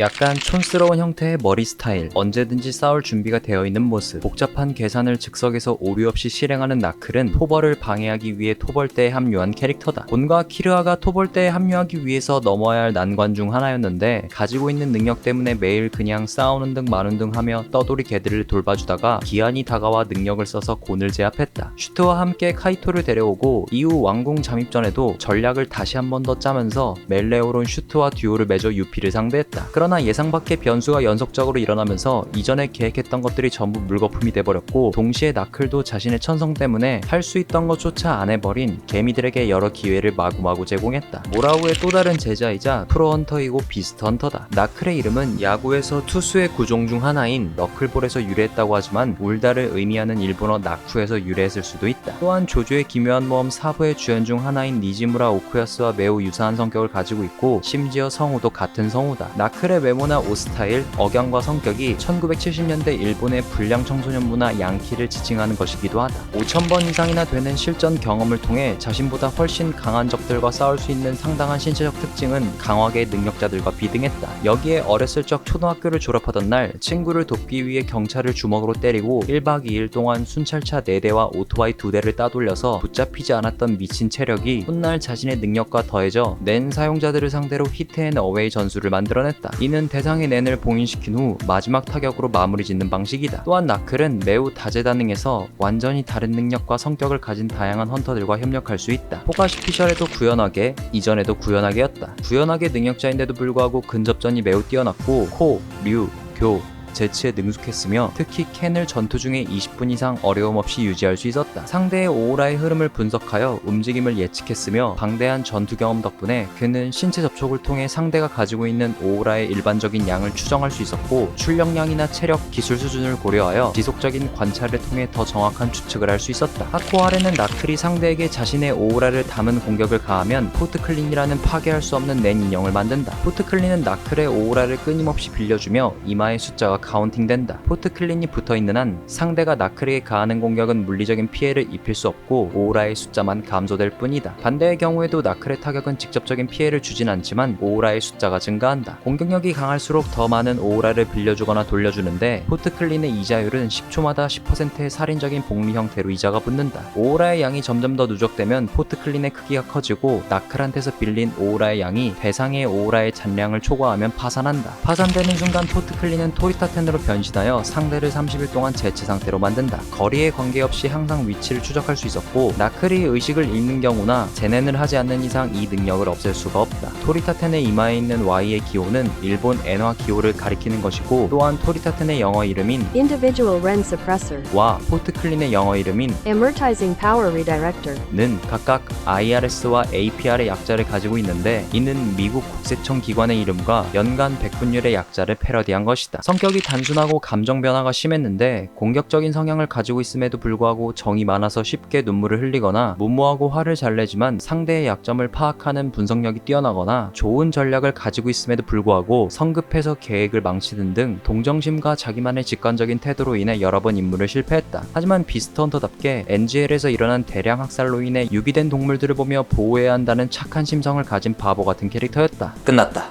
약간 촌스러운 형태의 머리 스타일, 언제든지 싸울 준비가 되어 있는 모습, 복잡한 계산을 즉석에서 오류 없이 실행하는 나클은 토벌을 방해하기 위해 토벌대에 합류한 캐릭터다. 본과 키르아가 토벌대에 합류하기 위해서 넘어야 할 난관 중 하나였는데 가지고 있는 능력 때문에 매일 그냥 싸우는 등 마는 등 하며 떠돌이 개들을 돌봐주다가 기한이 다가와 능력을 써서 곤을 제압했다. 슈트와 함께 카이토를 데려오고 이후 왕궁 잠입 전에도 전략을 다시 한 번 더 짜면서 멜레오론 슈트와 듀오를 맺어 유피를 상대했다. 그 러나 예상 밖의 변수가 연속적으로 일어나면서 이전에 계획했던 것들이 전부 물거품이 돼버렸고 동시에 나클도 자신의 천성 때문에 할 수 있던 것조차 안 해버린 개미들에게 여러 기회를 마구마구 제공했다. 모라우의 또 다른 제자이자 프로헌터이고 비스트 헌터다. 나클의 이름은 야구에서 투수의 구종 중 하나인 너클볼에서 유래했다고 하지만 울다를 의미하는 일본어 나쿠에서 유래했을 수도 있다. 또한 조조의 기묘한 모험 4부의 주연 중 하나인 니지무라 오쿠야스와 매우 유사한 성격을 가지고 있고 심지어 성우도 같은 성우다. 나클의 외모나 옷 스타일, 억양과 성격이 1970년대 일본의 불량 청소년 문화 양키를 지칭하는 것이기도 하다. 5,000번 이상이나 되는 실전 경험을 통해 자신보다 훨씬 강한 적들과 싸울 수 있는 상당한 신체적 특징은 강화계 능력자들과 비등했다. 여기에 어렸을 적 초등학교를 졸업하던 날 친구를 돕기 위해 경찰을 주먹으로 때리고 1박 2일 동안 순찰차 4대와 오토바이 2대를 따돌려서 붙잡히지 않았던 미친 체력이 훗날 자신의 능력과 더해져 낸 사용자들을 상대로 히트앤 어웨이 전술을 만들어냈다. 이는 대상의 낸을 봉인시킨 후 마지막 타격으로 마무리 짓는 방식이다. 또한 나클은 매우 다재다능해서 완전히 다른 능력과 성격을 가진 다양한 헌터들과 협력할 수 있다. 포가시 피셜에도 구현하게, 이전에도 구현하게였다. 구현하게 능력자인데도 불구하고 근접전이 매우 뛰어났고 코, 류, 교, 제치에 능숙했으며 특히 캔을 전투 중에 20분 이상 어려움 없이 유지할 수 있었다. 상대의 오라의 흐름을 분석하여 움직임을 예측했으며 방대한 전투 경험 덕분에 그는 신체 접촉을 통해 상대가 가지고 있는 오라의 일반적인 양을 추정할 수 있었고 출력량이나 체력, 기술 수준을 고려하여 지속적인 관찰을 통해 더 정확한 추측을 할 수 있었다. 하코아레는 나클이 상대에게 자신의 오라를 담은 공격을 가하면 포트클린이라는 파괴할 수 없는 낸 인형을 만든다. 포트클린은 나클의 오라를 끊임없이 빌려주며 이마의 숫자가 카운팅된다. 포트클린이 붙어있는 한 상대가 나클에게 가하는 공격은 물리적인 피해를 입힐 수 없고 오라의 숫자만 감소될 뿐이다. 반대의 경우에도 나클의 타격은 직접적인 피해를 주진 않지만 오라의 숫자가 증가한다. 공격력이 강할수록 더 많은 오라를 빌려주거나 돌려주는데 포트클린의 이자율은 10초마다 10%의 살인적인 복리 형태로 이자가 붙는다. 오라의 양이 점점 더 누적되면 포트클린의 크기가 커지고 나클한테서 빌린 오라의 양이 대상의 오라의 잔량을 초과하면 파산한다. 파산되는 순간 포트클린은 토리타 텐으로 변신하여 상대를 30일 동안 제치 상태로 만든다. 거리에 관계없이 항상 위치를 추적할 수 있었고 나클이 의식을 잃는 경우나 재낸을 하지 않는 이상 이 능력을 없앨 수가 없다. 토리타텐의 이마에 있는 Y의 기호는 일본 엔화 기호를 가리키는 것이고 또한 토리타텐의 영어 이름인 Individual Ren Suppressor. 와 포트클린의 영어 이름인 Amortizing Power Redirector. 는 각각 IRS와 APR의 약자를 가지고 있는데 이는 미국 국세청 기관의 이름과 연간 100분율의 약자를 패러디한 것이다. 성격이 단순하고 감정 변화가 심했는데 공격적인 성향을 가지고 있음에도 불구하고 정이 많아서 쉽게 눈물을 흘리거나 무모하고 화를 잘 내지만 상대의 약점을 파악하는 분석력이 뛰어나거나 좋은 전략을 가지고 있음에도 불구하고 성급해서 계획을 망치는 등 동정심과 자기만의 직관적인 태도로 인해 여러 번 임무를 실패했다. 하지만 비스트 헌터답게 NGL에서 일어난 대량 학살로 인해 유기된 동물들을 보며 보호해야 한다는 착한 심성을 가진 바보 같은 캐릭터였다. 끝났다.